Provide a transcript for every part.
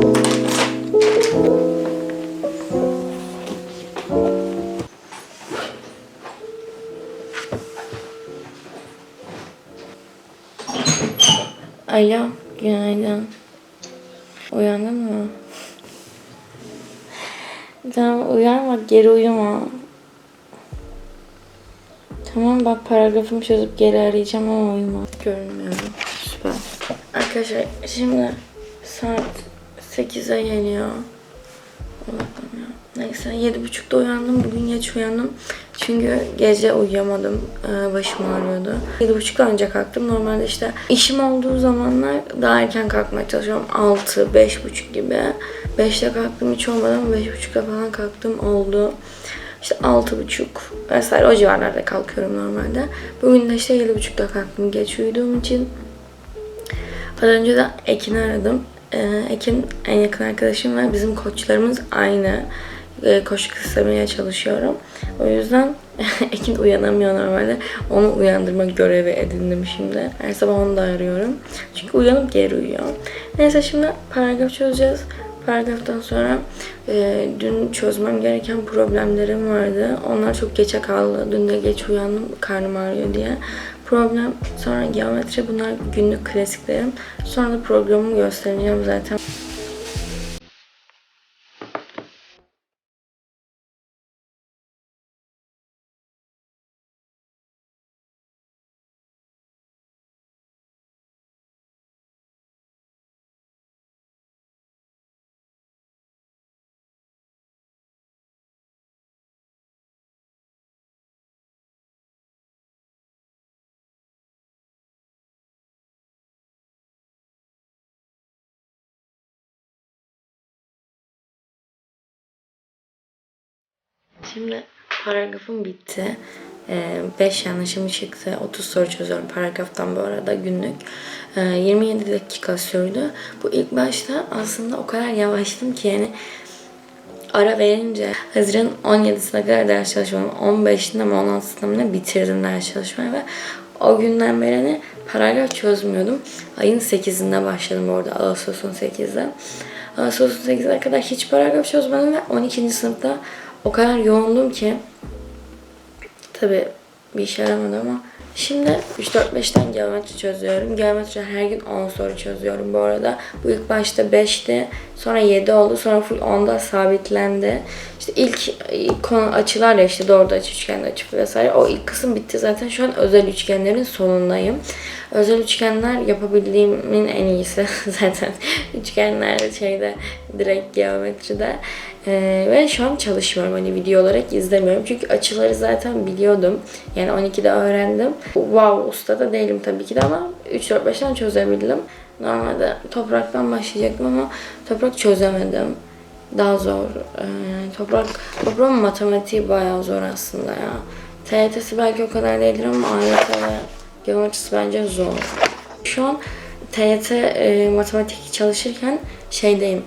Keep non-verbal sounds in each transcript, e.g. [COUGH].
Alo, günaydın. Uyandın mı? Tamam uyanma, geri uyuma. Tamam bak paragrafımı çözüp geri arayacağım ama uyuma. Görünmüyorum. Süper. Arkadaşlar şimdi saat 8'e geliyor. Odaklanıyorum. Neyse yedi buçukta uyandım. Bugün geç uyandım. Çünkü gece uyuyamadım. Ee, başım ağrıyordu. Yedi buçukta ancak kalktım. Normalde işte işim olduğu zamanlar daha erken kalkmaya çalışıyorum. Altı, beş buçuk gibi. Beşte kalktım hiç beş buçukta falan kalktım oldu. İşte altı buçuk vesaire o civarlarda kalkıyorum normalde. Bugün de işte yedi buçukta kalktım geç uyuduğum için. Az önce de Ekin'i aradım. Ee, Ekin en yakın arkadaşım ve bizim koçlarımız aynı. Ee, koşu kısmaya çalışıyorum. O yüzden [LAUGHS] Ekin uyanamıyor normalde. Onu uyandırmak görevi edindim şimdi. Her sabah onu da arıyorum. Çünkü uyanıp geri uyuyor. Neyse şimdi paragraf çözeceğiz. Paragraftan sonra e, dün çözmem gereken problemlerim vardı. Onlar çok geçe kaldı. Dün de geç uyandım karnım ağrıyor diye. Problem sonra geometri bunlar günlük klasiklerim. Sonra da programımı göstereceğim zaten. Şimdi paragrafım bitti. 5 yanlışım çıktı. 30 soru çözüyorum paragraftan bu arada günlük. Ee, 27 dakika sürdü. Bu ilk başta aslında o kadar yavaştım ki yani ara verince Haziran 17'sine kadar ders çalışmam. 15'inde mi 16'sında mı bitirdim ders çalışmayı ve o günden beri hani paragraf çözmüyordum. Ayın 8'inde başladım bu arada Ağustos'un 8'de. Ağustos'un 8'ine kadar hiç paragraf çözmedim ve 12. sınıfta o kadar yoğundum ki tabi bir işe yaramadı ama şimdi 3-4-5'ten geometri çözüyorum. Geometri her gün 10 soru çözüyorum bu arada. Bu ilk başta 5'ti. Sonra 7 oldu. Sonra full 10'da sabitlendi. İşte ilk, ilk konu açılar ya işte doğru açı, üçgen açı vesaire. O ilk kısım bitti zaten. Şu an özel üçgenlerin sonundayım. Özel üçgenler yapabildiğimin en iyisi [LAUGHS] zaten. Üçgenler şeyde direkt geometride. Ee, ve şu an çalışmıyorum hani video olarak izlemiyorum. Çünkü açıları zaten biliyordum. Yani 12'de öğrendim. Wow usta da değilim tabii ki de ama 3-4-5'ten çözebildim. Normalde topraktan başlayacaktım ama toprak çözemedim. Daha zor. Ee, toprak, toprağın matematiği bayağı zor aslında ya. TYT'si belki o kadar değildir ama AYT ve geometrisi bence zor. Şu an TYT e, matematik çalışırken şeydeyim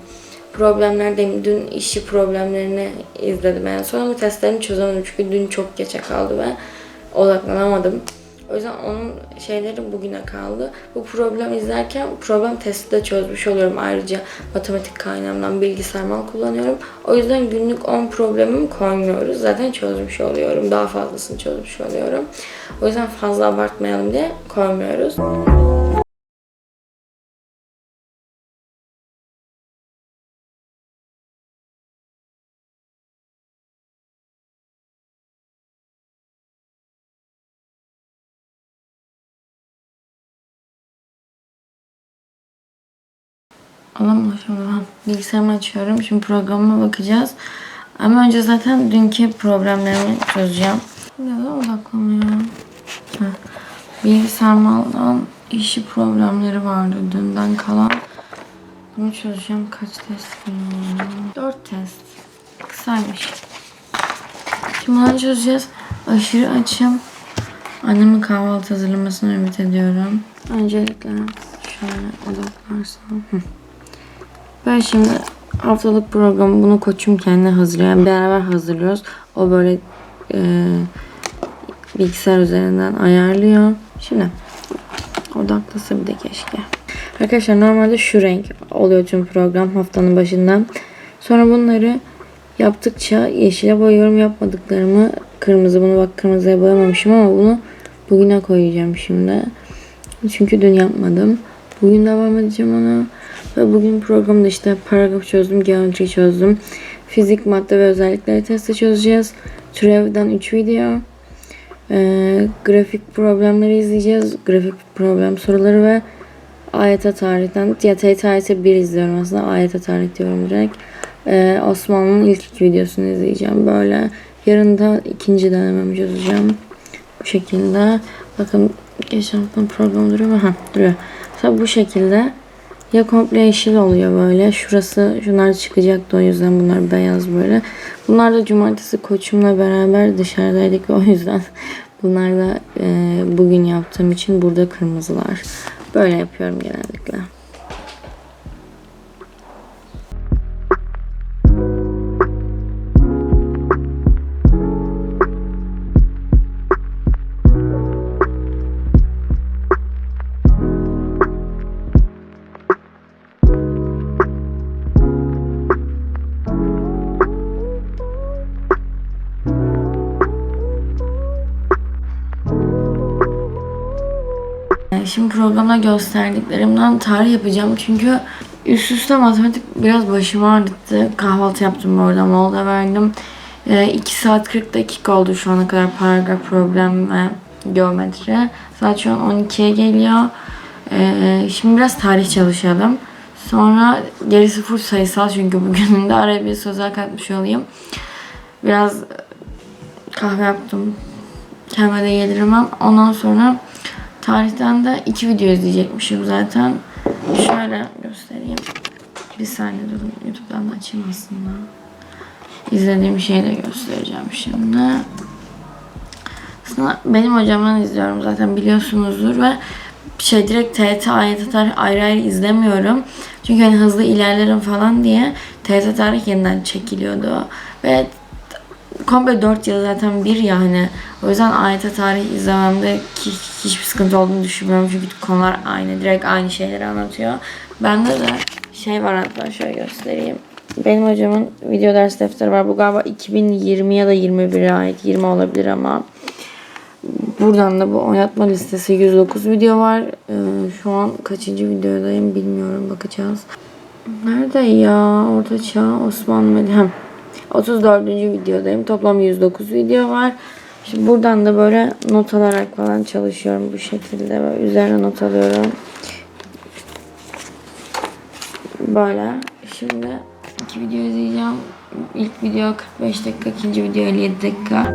problemlerdeyim. Dün işçi problemlerini izledim en son ama testlerini çözemedim çünkü dün çok geçe kaldı ve odaklanamadım. O yüzden onun şeyleri bugüne kaldı. Bu problem izlerken problem testi de çözmüş oluyorum. Ayrıca matematik kaynağımdan bilgisayar mal kullanıyorum. O yüzden günlük 10 problemimi koymuyoruz. Zaten çözmüş oluyorum. Daha fazlasını çözmüş oluyorum. O yüzden fazla abartmayalım diye koymuyoruz. Alamam şimdi bilgisayarımı açıyorum. Şimdi programıma bakacağız. Ama önce zaten dünkü problemlerimi çözeceğim. Neden odaklanıyor? Heh. Bilgisayarımdan işi problemleri vardı dünden kalan. Bunu çözeceğim. Kaç test var? 4 test. Kısaymış. Şimdi bunu çözeceğiz. Aşırı açım. Annemin kahvaltı hazırlamasını ümit ediyorum. Öncelikle şöyle odaklarsam. Ben şimdi haftalık programı bunu koçum kendi hazırlıyor. Beraber hazırlıyoruz. O böyle e, bilgisayar üzerinden ayarlıyor. Şimdi odaklasa bir de keşke. Arkadaşlar normalde şu renk oluyor tüm program haftanın başından. Sonra bunları yaptıkça yeşile boyuyorum. Yapmadıklarımı kırmızı. Bunu bak kırmızıya boyamamışım ama bunu bugüne koyacağım şimdi. Çünkü dün yapmadım. Bugün devam edeceğim ona. Ve bugün programda işte paragraf çözdüm, geometri çözdüm. Fizik, madde ve özellikleri testi çözeceğiz. Türevden 3 video. Ee, grafik problemleri izleyeceğiz. Grafik problem soruları ve AYT tarihten. Ya TYT AYT 1 izliyorum aslında. AYT tarih diyorum direkt. Ee, Osmanlı'nın ilk iki videosunu izleyeceğim. Böyle. Yarın da ikinci denememi çözeceğim. Bu şekilde. Bakın geçen haftanın programı duruyor mu? Ha duruyor. Mesela bu şekilde ya komple yeşil oluyor böyle. Şurası şunlar çıkacaktı o yüzden bunlar beyaz böyle. Bunlar da cumartesi koçumla beraber dışarıdaydık o yüzden [LAUGHS] bunlar da e, bugün yaptığım için burada kırmızılar. Böyle yapıyorum genellikle. Şimdi programda gösterdiklerimden tarih yapacağım çünkü üst üste matematik biraz başımı ağrıttı. Kahvaltı yaptım orada molda verdim. 2 saat 40 dakika oldu şu ana kadar paragraf problem ve geometri. Saat şu an 12'ye geliyor. Ee, Şimdi biraz tarih çalışalım. Sonra gerisi full sayısal çünkü bugünün de araya bir sözel katmış olayım. Biraz kahve yaptım. Kendime de yediremem. Ondan sonra tarihten de iki video izleyecekmişim zaten. Şöyle göstereyim. Bir saniye durun. Youtube'dan da açayım aslında. İzlediğim şeyi de göstereceğim şimdi. Aslında benim hocamdan izliyorum zaten biliyorsunuzdur ve şey direkt TYT, AYT tarih ayrı ayrı izlemiyorum. Çünkü hani hızlı ilerlerim falan diye TYT tarih yeniden çekiliyordu. Ve komple 4 yıl zaten bir yani. O yüzden AYT tarih izlememde ki hiçbir sıkıntı olduğunu düşünmüyorum. Çünkü konular aynı. Direkt aynı şeyleri anlatıyor. Bende de şey var hatta şöyle göstereyim. Benim hocamın video ders defteri var. Bu galiba 2020 ya da 21'e ait. 20 olabilir ama. Buradan da bu oynatma listesi 109 video var. Ee, şu an kaçıncı videodayım bilmiyorum. Bakacağız. Nerede ya? Orta Çağ Osmanlı Medya. 34. videodayım. Toplam 109 video var. Şimdi buradan da böyle not alarak falan çalışıyorum bu şekilde. Böyle üzerine not alıyorum. Böyle. Şimdi iki video izleyeceğim. İlk video 45 dakika, ikinci video 57 dakika.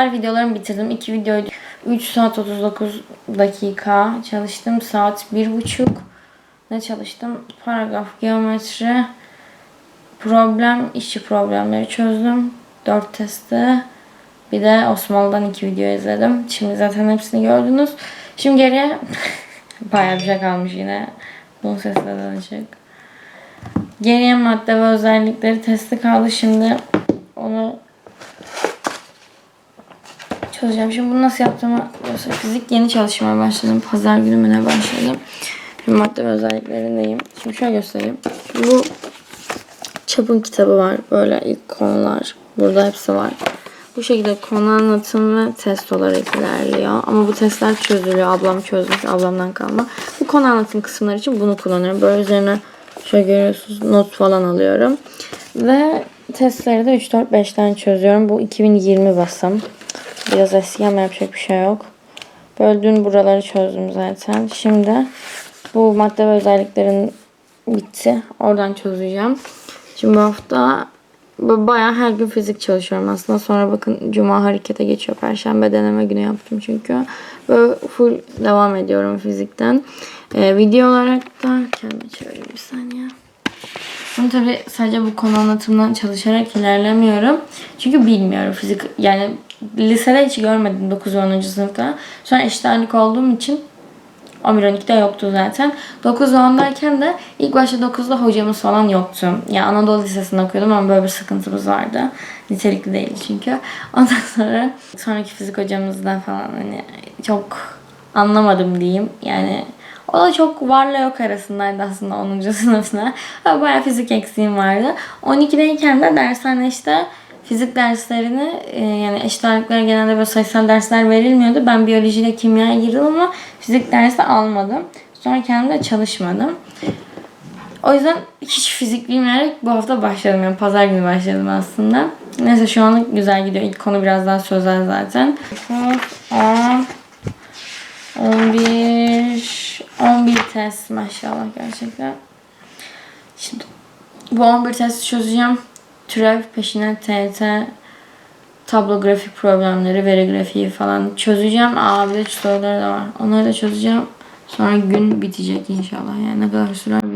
Tarih videolarımı bitirdim. İki videoydu. 3 saat 39 dakika çalıştım. Saat 1.30. Ne çalıştım? Paragraf, geometri, problem, işçi problemleri çözdüm. 4 testi. Bir de Osmanlı'dan iki video izledim. Şimdi zaten hepsini gördünüz. Şimdi geriye [LAUGHS] bayağı bir şey kalmış yine. Bunun de açık. Geriye madde ve özellikleri testi kaldı. Şimdi onu çözeceğim. Şimdi bunu nasıl yaptığımı göster. Fizik yeni çalışmaya başladım. Pazar günü mü başladım. Şimdi madde özelliklerindeyim. Şimdi şöyle göstereyim. Bu çapın kitabı var. Böyle ilk konular. Burada hepsi var. Bu şekilde konu anlatım ve test olarak ilerliyor. Ama bu testler çözülüyor. Ablam çözmüş. Ablamdan kalma. Bu konu anlatım kısımları için bunu kullanıyorum. Böyle üzerine şöyle görüyorsunuz not falan alıyorum. Ve testleri de 3, 4, 5'ten çözüyorum. Bu 2020 basım. Biraz eski ama yapacak bir şey yok. Böyle dün buraları çözdüm zaten. Şimdi bu madde ve özelliklerin bitti. Oradan çözeceğim. Şimdi bu hafta b- bayağı her gün fizik çalışıyorum aslında. Sonra bakın cuma harekete geçiyor. Perşembe deneme günü yaptım çünkü. Böyle full devam ediyorum fizikten. Ee, video olarak da kendime çevireyim bir saniye. Bunu tabii sadece bu konu anlatımından çalışarak ilerlemiyorum. Çünkü bilmiyorum fizik yani lisede hiç görmedim 9 ve 10. sınıfta. Sonra eşit ağırlık olduğum için 11-12'de yoktu zaten. 9 ve 10'dayken de ilk başta 9'da hocamız falan yoktu. Ya Anadolu Lisesi'nde okuyordum ama böyle bir sıkıntımız vardı. Nitelikli değil çünkü. Ondan [LAUGHS] sonra sonraki fizik hocamızdan falan hani çok anlamadım diyeyim. Yani o da çok varla yok arasındaydı aslında 10. [LAUGHS] sınıfta. Bayağı fizik eksiğim vardı. 12'deyken de dershane işte fizik derslerini e, yani eşit ağırlıklara genelde böyle sayısal dersler verilmiyordu. Ben biyolojiyle kimyaya girdim ama fizik dersi almadım. Sonra kendim de çalışmadım. O yüzden hiç fizik bilmeyerek bu hafta başladım. Yani pazar günü başladım aslında. Neyse şu anlık güzel gidiyor. İlk konu biraz daha sözel zaten. 10, 11, 11 test maşallah gerçekten. Şimdi bu 11 testi çözeceğim. Türev peşine TET, tablografik problemleri, veri grafiği falan çözeceğim. De soruları da var. Onları da çözeceğim. Sonra gün bitecek inşallah. Yani ne kadar sürer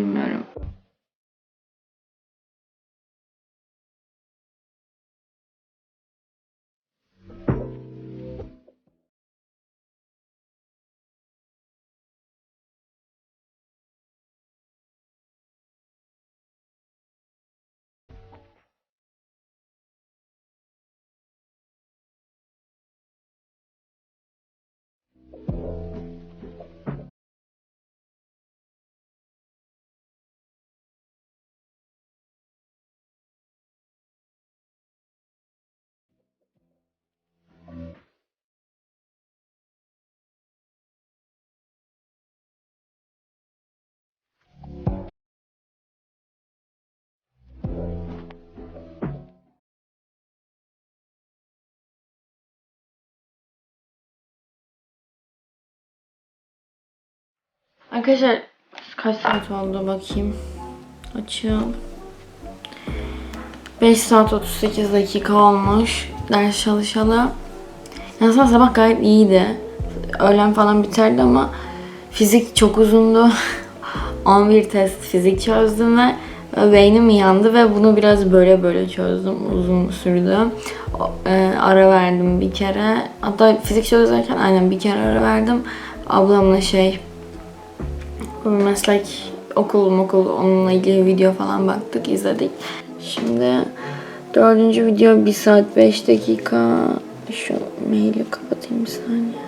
Arkadaşlar kaç saat oldu bakayım. Açıyorum. 5 saat 38 dakika olmuş. Ders çalışalı. Aslında sabah gayet iyiydi. Öğlen falan biterdi ama fizik çok uzundu. [LAUGHS] 11 test fizik çözdüm ve beynim yandı ve bunu biraz böyle böyle çözdüm. Uzun sürdü. E, ara verdim bir kere. Hatta fizik çözerken aynen bir kere ara verdim. Ablamla şey meslek okul okul onunla ilgili video falan baktık izledik. Şimdi dördüncü video 1 saat 5 dakika. Şu maili kapatayım bir saniye.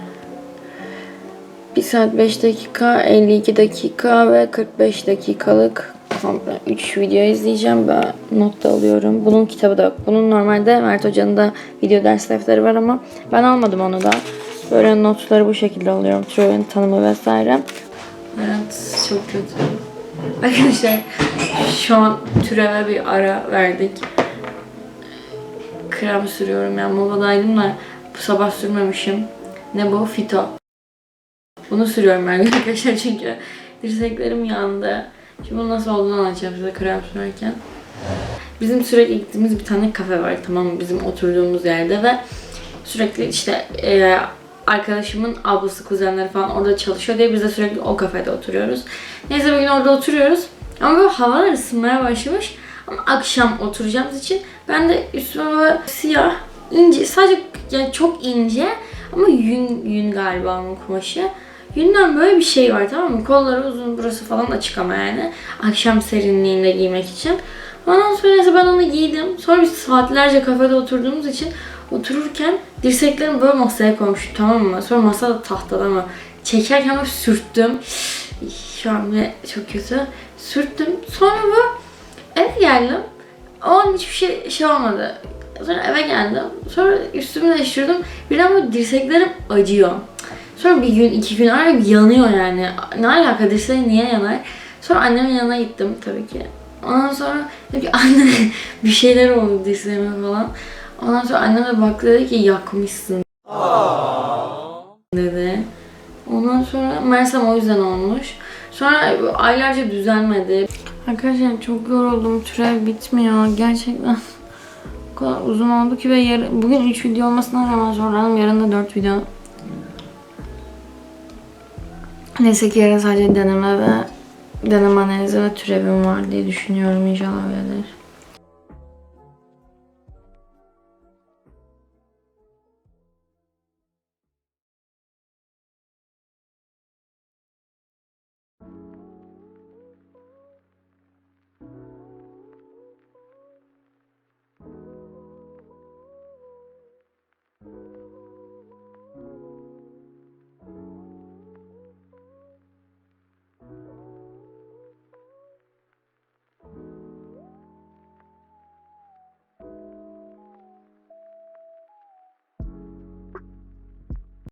1 saat 5 dakika, 52 dakika ve 45 dakikalık komple 3 video izleyeceğim. Ben not da alıyorum. Bunun kitabı da yok. Bunun normalde Mert Hoca'nın da video ders defteri var ama ben almadım onu da. Böyle notları bu şekilde alıyorum. Troy'un tanımı vesaire. Evet çok kötü. Arkadaşlar şu an türeve bir ara verdik. Krem sürüyorum yani moladaydım da bu sabah sürmemişim. Ne bu? Fito. Bunu sürüyorum arkadaşlar [LAUGHS] çünkü dirseklerim yandı. Şimdi bunu nasıl olduğunu anlatacağım size krem sürerken. Bizim sürekli gittiğimiz bir tane kafe var tamam mı? Bizim oturduğumuz yerde ve sürekli işte e, arkadaşımın ablası, kuzenleri falan orada çalışıyor diye biz de sürekli o kafede oturuyoruz. Neyse bugün orada oturuyoruz. Ama böyle havalar ısınmaya başlamış. Ama akşam oturacağımız için ben de üstüme böyle siyah, ince, sadece yani çok ince ama yün, yün galiba onun kumaşı. Yünden böyle bir şey var tamam mı? Kolları uzun, burası falan açık ama yani. Akşam serinliğinde giymek için. Ondan sonra neyse ben onu giydim. Sonra biz saatlerce kafede oturduğumuz için otururken dirseklerimi böyle masaya koymuştum tamam mı? Sonra masa da tahtada ama çekerken böyle sürttüm. Şu an bile çok kötü. Sürttüm. Sonra bu eve geldim. O an hiçbir şey, şey olmadı. Sonra eve geldim. Sonra üstümü değiştirdim. Birden böyle dirseklerim acıyor. Sonra bir gün, iki gün ara yanıyor yani. Ne alaka dirseği niye yanar? Sonra annemin yanına gittim tabii ki. Ondan sonra dedim ki anne [LAUGHS] bir şeyler oldu dirseğime falan. Ondan sonra annem de baktı dedi ki yakmışsın dedi. Ondan sonra Mersem o yüzden olmuş. Sonra aylarca düzelmedi. Arkadaşlar çok yoruldum. Türev bitmiyor. Gerçekten [LAUGHS] O kadar uzun oldu ki ve yarın, bugün 3 video olmasına rağmen zorlandım. Yarın da 4 video. Neyse ki yarın sadece deneme ve deneme analizi ve türevim var diye düşünüyorum. İnşallah öyledir.